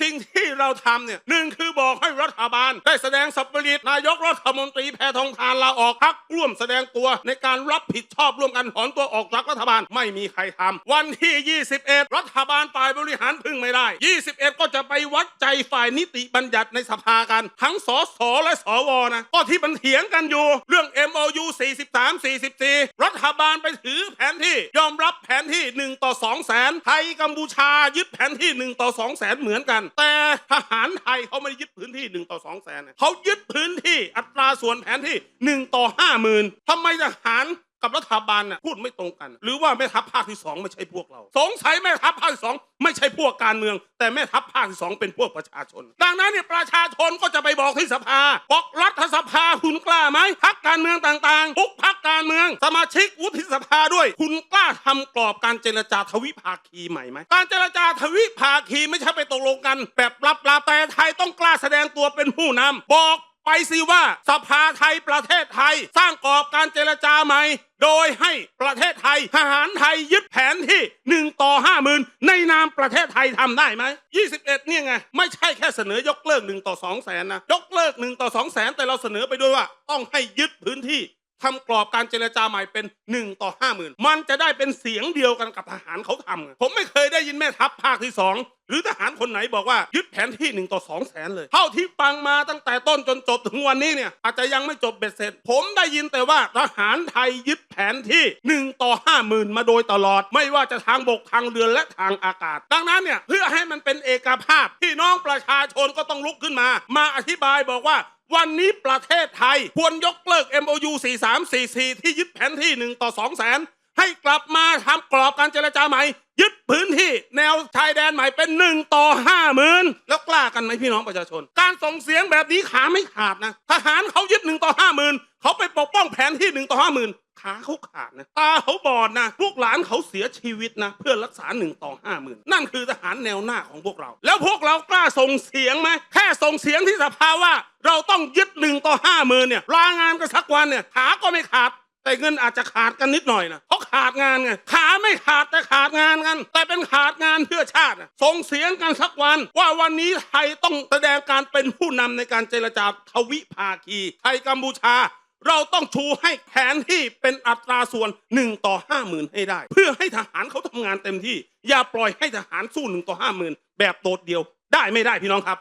สิ่งที่เราทำเนี่ยหนึ่งคือบอกให้รัฐบาล ได้แสดงสัปริตนายกรัฐมนตรีแพทองทานลาออกพักร่วมแสดงตัว ในการรับผิดชอบร่วมกันถอนตัวออกจากรัฐบาลไม่มีใครทำวันที่ 21 รัฐบาลฝ่ายบริหารพึ่งไม่ได้ 21 ก็จะไปวัดใจ ฝ่ายนิติบัญญัติในสภากัน ทั้งสสและสวนะก็ที่มันเถียงกันอยู่เรื่อง MOU 43 44 รัฐบาลไปถือแผนที่ยอมรับแผนที่ 1 ต่อ 2 แสนไทยกัมพูชายึดแผนที่ 1 ต่อ 2 แสนเหมือนกัน แต่ทหารไทยเขาไม่ได้ยึดพื้นที่ 1 ต่อ 2 แสนเขายึดพื้นที่อัตราส่วนแผนที่ 1 ต่อ 5 0,000ทำไมทหาร กับรัฐบาลน่ะพูดไม่ตรงกัน หรือว่าแม่ทัพภาคที่สองไม่ใช่พวกเรา สงสัยแม่ทัพภาคที่สองไม่ใช่พวกการเมือง แต่แม่ทัพภาคที่สองเป็นพวกประชาชน ดังนั้นเนี่ยประชาชนก็จะไปบอกที่สภาบอกรัฐสภาคุณกล้าไหมพักการเมืองต่างๆทุกพักการเมือง สมาชิกวุฒิสภาด้วย คุณกล้าทำกรอบการเจรจาทวิภาคีใหม่ไหมการเจรจาทวิภาคีไม่ใช่ไปตกลงกัน แบบลับๆแต่ไทยต้องกล้าแสดงตัวเป็นผู้นำบอก ไปสิว่าสภาไทยประเทศไทย สร้างกรอบการเจรจาใหม่ โดยให้ประเทศไทยทหารไทยยึดแผนที่ 1 ต่อ 5 0,000 ในนามประเทศไทยทำได้ไหม 21 เนี่ยไง ไม่ใช่แค่เสนอยกเลิก 1 ต่อ2แสนนะ ยกเลิก 1 ต่อ2แสนแต่เราเสนอไปด้วยว่า ต้องให้ยึดพื้นที่ ทำกรอบการเจรจาใหม่เป็น 1 ต่อ 50,000 มันจะได้เป็นเสียงเดียวกันกับทหารเขาทำผมไม่เคยได้ยินแม่ทัพภาคที่สองหรือทหารคนไหนบอกว่ายึดแผนที่ 1 ต่อ 2 แสนเลย เท่าที่ฟังมาตั้งแต่ต้นจนจบถึงวันนี้เนี่ยอาจจะยังไม่จบเบ็ดเสร็จ ผมได้ยินแต่ว่าทหารไทยยึดแผนที่ 1 ต่อ 50,000 มาโดยตลอด ไม่ว่าจะทางบกทางเรือและทางอากาศ ดังนั้นเนี่ยเพื่อให้มันเป็นเอกภาพพี่น้องประชาชนก็ต้องลุกขึ้นมา มาอธิบายบอกว่า วันนี้ประเทศไทยควรยกเลิก MOU 4344 ที่ยึดแผนที่ 1 ต่อ2แสนให้กลับมาทำกรอบการเจรจาใหม่ ยึดพื้นที่แนวชายแดนใหม่เป็น 1 ต่อ5 0,000แล้วกล้ากันไหมพี่น้องประชาชน การส่งเสียงแบบนี้ขาไม่ขาดนะ ทหารเขายึด 1 ต่อ5 0,000เขาไปปกป้องแผนที่ 1 ต่อ5 0,000 ขาเขาขาดนะตาเขาบอดนะลูกหลานเขาเสียชีวิตนะ เพื่อรักษา1ต่อ5 0,000นั่นคือทหารแนวหน้าของพวกเรา แล้วพวกเรากล้าส่งเสียงไหมแค่ส่งเสียงที่สภาว่า เราต้องยึด1ต่อ5 0,000เนี่ยลางานกันสักวันเนี่ยขาก็ไม่ขาดแต่เงินอาจจะขาดกันนิดหน่อยนะเพราะขาดงานไงขาไม่ขาดแต่ขาดงานกัน แต่เป็นขาดงานเพื่อชาติส่งเสียงกันสักวัน ว่าวันนี้ไทยต้องแสดงการเป็นผู้นำในการเจรจาทวิภาคีไทยกัมพูชา เราต้องชูให้แผนที่เป็นอัตราส่วน 1 ต่อ 5 0,000 ให้ได้ เพื่อให้ทหารเขาทำงานเต็มที่ อย่าปล่อยให้ทหารสู้ 1 ต่อ 5 0,000 แบบโดดเดียวได้ไม่ได้พี่น้องครับ